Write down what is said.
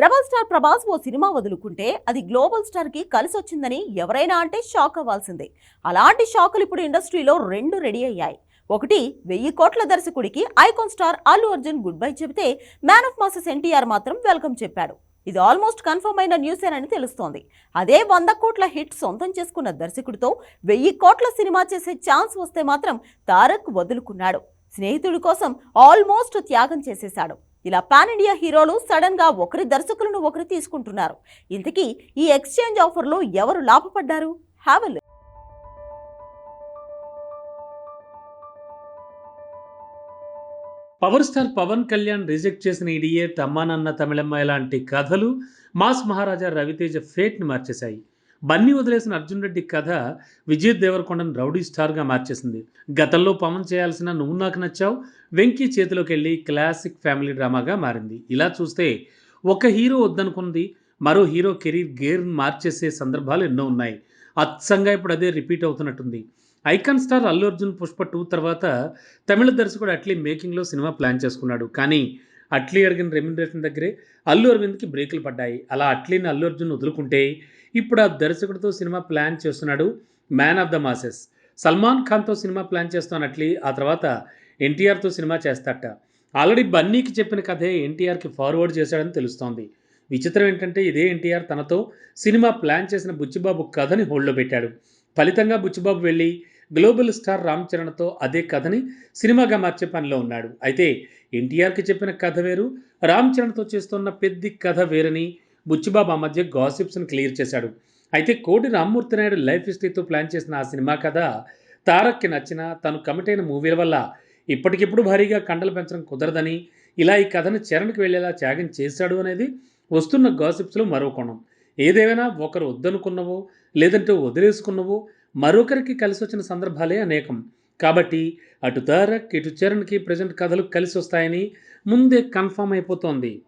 Rebel star Prabhas ఓ cinema వదులుకుంటే అది గ్లోబల్ స్టార్కి కలిసి వచ్చిందని ఎవరైనా అంటే షాక్ అవ్వాల్సిందే. అలాంటి షాకులు ఇప్పుడు ఇండస్ట్రీలో రెండు రెడీ అయ్యాయి. ఒకటి వెయ్యి కోట్ల దర్శకుడికి icon star Allu Arjun good bye చెబితే మ్యాన్ ఆఫ్ మాసెస్ ఎన్టీఆర్ మాత్రం వెల్కమ్ చెప్పాడు. ఇది ఆల్మోస్ట్ కన్ఫర్మ్ అయిన న్యూస్ అని తెలుస్తోంది. అదే వంద కోట్ల హిట్ సొంతం చేసుకున్న దర్శకుడితో వెయ్యి కోట్ల సినిమా చేసే ఛాన్స్ వస్తే మాత్రం తారక్ వదులుకున్నాడు. స్నేహితుడి కోసం ఆల్మోస్ట్ త్యాగం చేసేశాడు. ఇలా పాన్ ఇండియా హీరోలు సడన్గా ఒకరి దర్శకులను ఒకరు తీసుకుంటున్నారు. ఇంతకీ ఈ ఎక్స్చేంజ్ ఆఫర్లో ఎవరు లాభపడ్డారు? హావెల్ power star Pawan Kalyan reject చేసిన ఇడియే తమ్మానన్న తమిళమ్మాయి లాంటి కథలు మాస్ మహారాజా రవితేజ ఫేట్ని మార్చేశాయి. బన్నీ వదిలేసిన అర్జున్ రెడ్డి కథ విజయ్ దేవరకొండను రౌడీ స్టార్గా మార్చేసింది. గతంలో పవన్ చేయాల్సిన నువ్వు నాకు నచ్చావు వెంకీ చేతిలోకి వెళ్ళి క్లాసిక్ ఫ్యామిలీ డ్రామాగా మారింది. ఇలా చూస్తే ఒక హీరో వద్దనుకుంది మరో హీరో కెరీర్ గేర్ను మార్చేసే సందర్భాలు ఎన్నో ఉన్నాయి. అచ్చంగా ఇప్పుడు అదే repeat అవుతున్నట్టుంది. Icon star Allu Arjun Pushpa two తర్వాత తమిళ దర్శకుడు అట్లీ మేకింగ్లో సినిమా ప్లాన్ చేసుకున్నాడు. కానీ అట్లీ అడిగిన రెమ్యునరేషన్ దగ్గరే అల్లు అరవింద్కి బ్రేకులు పడ్డాయి. అలా అట్లీని అల్లు అర్జున్ వదులుకుంటే ఇప్పుడు ఆ దర్శకుడితో సినిమా ప్లాన్ చేస్తున్నాడు man of the masses. Salman ఖాన్తో cinema plan చేస్తాను అట్లీ ఆ తర్వాత ఎన్టీఆర్తో సినిమా చేస్తాట. ఆల్రెడీ బన్నీకి చెప్పిన కథే ఎన్టీఆర్కి ఫార్వర్డ్ చేశాడని తెలుస్తోంది. విచిత్రం ఏంటంటే ఇదే ఎన్టీఆర్ తనతో సినిమా ప్లాన్ చేసిన బుచ్చిబాబు కథని హోల్డ్లో పెట్టాడు. ఫలితంగా బుచ్చిబాబు వెళ్ళి గ్లోబల్ స్టార్ రామ్ చరణ్తో అదే కథని సినిమాగా మార్చే పనిలో ఉన్నాడు. అయితే ఎన్టీఆర్కి చెప్పిన కథ వేరు రామ్ చరణ్తో చేస్తున్న పెద్ద కథ వేరని బుచ్చిబాబు ఆ మధ్య గాసిప్స్ని క్లియర్ చేశాడు. అయితే కోటి రామ్మూర్తి నాయుడు లైఫ్ హిస్టరీతో ప్లాన్ చేసిన ఆ సినిమా కథ తారక్కి నచ్చిన తను కమిట్ అయిన మూవీల వల్ల ఇప్పటికిప్పుడు భారీగా కండలు పెంచడం కుదరదని ఇలా ఈ కథను చరణ్కి వెళ్ళేలా త్యాగం చేశాడు అనేది వస్తున్న గాసిప్స్లో మరో కోణం. ఏదేమైనా ఒకరు వద్దనుకున్నవో లేదంటే వదిలేసుకున్నవో మరొకరికి కలిసి వచ్చిన సందర్భాలే అనేకం. కాబట్టి అటు తారక్ ఇటు చరణ్కి ప్రజెంట్ కథలు కలిసి వస్తాయని ముందే కన్ఫామ్ అయిపోతోంది.